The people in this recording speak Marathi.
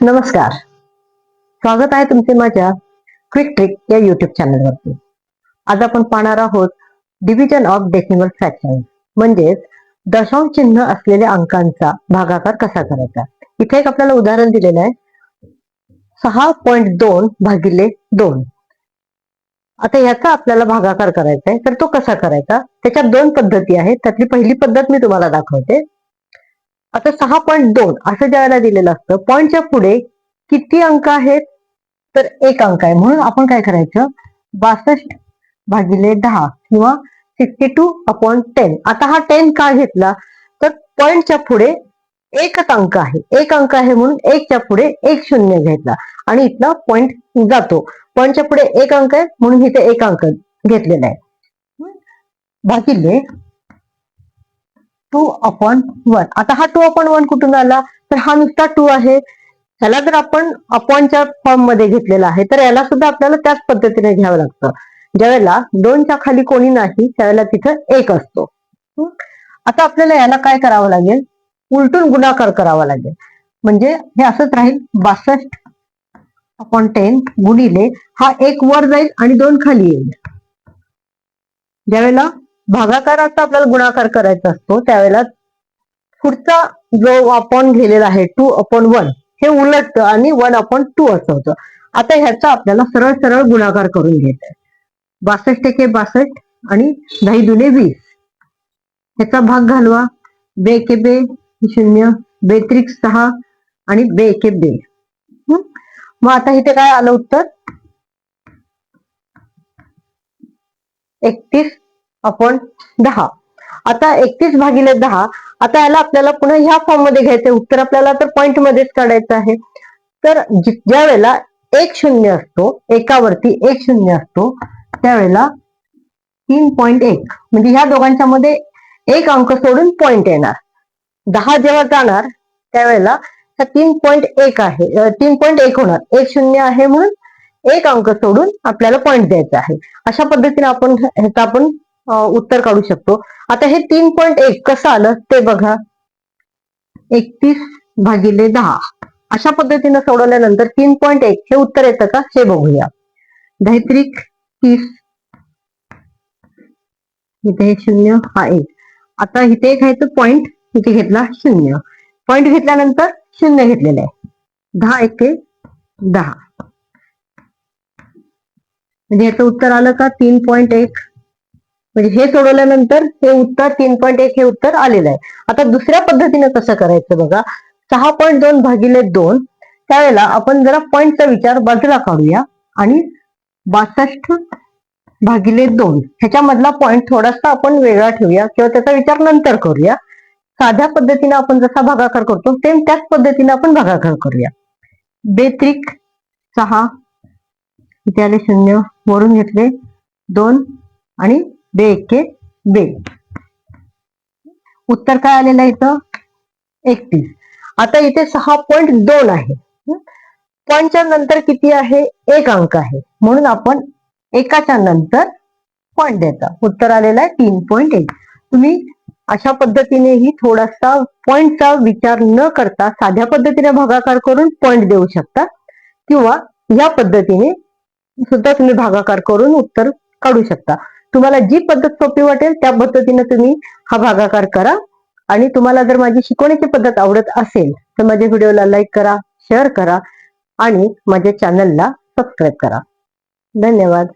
नमस्कार. स्वागत आहे तुमचे माझ्या क्विक ट्रिक या युट्यूब चॅनलवरती आज आपण पाहणार आहोत डिव्हिजन ऑफ डेसिमल फ्रॅक्शन म्हणजेच दशांश चिन्ह असलेल्या अंकांचा भागाकार कसा करायचा? इथे एक आपल्याला उदाहरण दिलेलं आहे. सहा पॉइंट दोन भागिले दोन. आता याचा आपल्याला भागाकार करायचा आहे. तर तो कसा करायचा? त्याच्यात दोन पद्धती आहेत. त्यातली पहिली पद्धत मी तुम्हाला दाखवते. आता सहा पॉईंट दोन असं ज्यावेळेला दिलेलं असतं पॉईंटच्या पुढे किती अंक आहेत? तर एक अंक आहे. म्हणून आपण काय करायचं? बासष्ट भागिले दहा किंवा सिक्स्टी टू अपॉन टेन आता हा टेन का घेतला? तर पॉईंटच्या पुढे एकच अंक आहे. एक अंक आहे म्हणून एकच्या पुढे एक शून्य घेतला. आणि इथला पॉईंट जातो. पॉईंटच्या पुढे एक अंक आहे म्हणून इथे एक अंक घेतलेला आहे. भागिले टू अपॉन वन आता हा टू अपॉन वन कुठून आला? तर हा नुसता टू आहे. ह्याला जर आपण अपॉनच्या फॉर्ममध्ये घेतलेला आहे तर याला सुद्धा आपल्याला त्याच पद्धतीने घ्यावं लागतं. ज्यावेळेला दोनच्या खाली कोणी नाही त्यावेळेला तिथं एक असतो. आता आपल्याला याला काय करावं लागेल? उलटून गुणाकार करावा लागेल. म्हणजे हे असंच राहील बासष्ट अपॉन टेन गुणिले हा एक वर जाईल आणि दोन खाली येईल. ज्यावेळेला भागाकाराचा आपल्याला गुणाकार करायचा असतो त्यावेळेला पुढचा जो आपण घेलेला आहे टू अपॉन वन हे उलटतं आणि वन अपॉन टू असं होतं. आता ह्याचा आपल्याला सरळ सरळ गुणाकार करून घ्यायचा आहे. बासष्ट एके बासष्ट आणि दही दुने वीस. ह्याचा भाग घालवा. बे के बे शून्य बेत्रिक सहा आणि बे के बे मग आता इथे काय आलं उत्तर? एकतीस अपॉन दहा. आता एकतीस भागिले दहा आता याला आपल्याला पुन्हा ह्या फॉर्ममध्ये घ्यायचंय उत्तर आपल्याला तर पॉइंट मध्येच काढायचं आहे. तर ज्या वेळेला एक शून्य असतो एकावरती एक शून्य असतो त्यावेळेला तीन पॉइंट एक. म्हणजे ह्या दोघांच्या मध्ये एक अंक सोडून पॉइंट येणार. दहा जेव्हा जाणार त्यावेळेला तीन पॉइंट एक आहे तीन पॉइंट एक होणार. एक शून्य आहे म्हणून एक अंक सोडून आपल्याला पॉइंट द्यायचा आहे. अशा पद्धतीने आपण ह्याचा आपण उत्तर काढू शकतो. आता हे तीन पॉईंट एक कसं आलं ते बघा. एकतीस भागिले दहा. अशा पद्धतीने सोडवल्यानंतर तीन पॉईंट एक हे उत्तर येतं का? हे बघूया. धैत्रिक तीस. इथे हे शून्य हा एक. आता इथे एक पॉईंट इथे घेतला शून्य. पॉईंट घेतल्यानंतर शून्य घेतलेलं आहे. दहा एके दहा. म्हणजे याचं उत्तर आलं का? तीन पॉईंट एक म्हणजे हे सोडवल्यानंतर हे उत्तर तीन पॉईंट एक हे उत्तर आलेलं आहे. आता दुसऱ्या पद्धतीने कसं करायचं बघा? सहा पॉईंट दोन भागिले दोन. त्यावेळेला आपण जरा पॉईंटचा विचार बाजूला काढूया. आणि बासष्ट भागिले दोन. ह्याच्यामधला पॉईंट थोडासा आपण वेगळा ठेवूया किंवा त्याचा विचार नंतर करूया. साध्या पद्धतीने आपण जसा भागाकार करतो सेम त्याच पद्धतीने आपण भागाकार करूया. बेत्रिक सहा. इथे आले शून्य. वरून घेतले दोन. आणि बे एके बे उत्तर काय आलेलं आहे इथं? एकतीस. आता इथे सहा पॉईंट दोन आहे. पॉईंटच्या नंतर किती आहे? एक अंक आहे. म्हणून आपण एकाच्या नंतर पॉईंट देता. उत्तर आलेलं आहे तीन पॉईंट एक. तुम्ही अशा पद्धतीनेही थोडासा पॉईंटचा विचार न करता साध्या पद्धतीने भागाकार करून पॉईंट देऊ शकता. किंवा या पद्धतीने सुद्धा तुम्ही भागाकार करून उत्तर काढू शकता. तुम्हाला जी पद्धत सोपी वाटेल त्या पद्धतीने तुम्ही हा भागाकार करा. आणि तुम्हाला जर माझी शिकवण्याची पद्धत आवडत असेल तर माझ्या व्हिडिओला लाईक करा शेअर करा आणि माझ्या चॅनलला सबस्क्राईब करा. धन्यवाद.